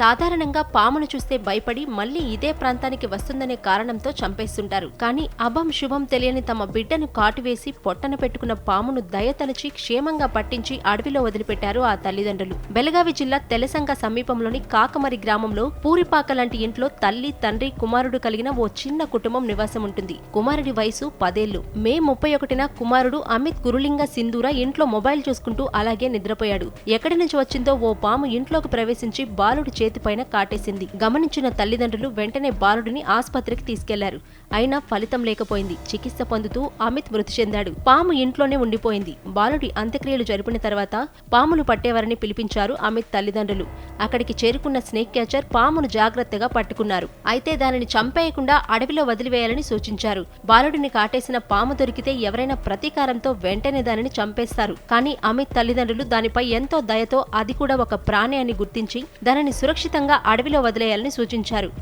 సాధారణంగా పామును చూస్తే భయపడి మళ్ళీ ఇదే ప్రాంతానికి వస్తుందనే కారణంతో చంపేస్తుంటారు. కానీ అభం శుభం తెలియని తమ బిడ్డను కాటువేసి పొట్టన పెట్టుకున్న పామును దయతలచి క్షేమంగా పట్టించి అడవిలో వదిలిపెట్టారు ఆ తల్లిదండ్రులు. బెలగావి జిల్లా తెలసంగ సమీపంలోని కాకమరి గ్రామంలో పూరిపాక లాంటి ఇంట్లో తల్లి తండ్రి కుమారుడు కలిగిన ఓ చిన్న కుటుంబం నివాసం ఉంటుంది కుమారుడి వయసు పదేళ్ళు మే ముప్పై ఒకటిన కుమారుడు అమిత్ గురులింగ సింధూర ఇంట్లో మొబైల్ చూసుకుంటూ అలాగే నిద్రపోయాడు. ఎక్కడి నుంచి వచ్చిందో ఓ పాము ఇంట్లోకి ప్రవేశించి బాలుడి చేతిపైన కాటేసింది. గమనించిన తల్లిదండ్రులు వెంటనే బాలుడిని ఆసుపత్రికి తీసుకెళ్ళారు. అయినా ఫలితం లేకపోయింది. చికిత్స పొందుతూ అమిత్ మృతి చెందాడు. పాము ఇంట్లోనే ఉండిపోయింది. బాలుడి అంత్యక్రియలు జరిపిన తర్వాత పాములు పట్టేవారని పిలిపించారు అమిత్ తల్లిదండ్రులు. అక్కడికి చేరుకున్న స్నేక్ క్యాచర్ పామును జాగ్రత్తగా పట్టుకున్నారు. అయితే దానిని చంపేయకుండా అడవిలో వదిలివేయాలని సూచించారు. బాలుడిని కాటేసిన పాము దొరికితే ఎవరైనా ప్రతీకారంతో వెంటనే దానిని చంపేస్తారు. కానీ అమిత్ తల్లిదండ్రులు దానిపై ఎంతో దయతో అది కూడా ఒక ప్రాణి అని గుర్తించి దానిని సురక్షితంగా అడవిలో వదిలేయాలని సూచించారు.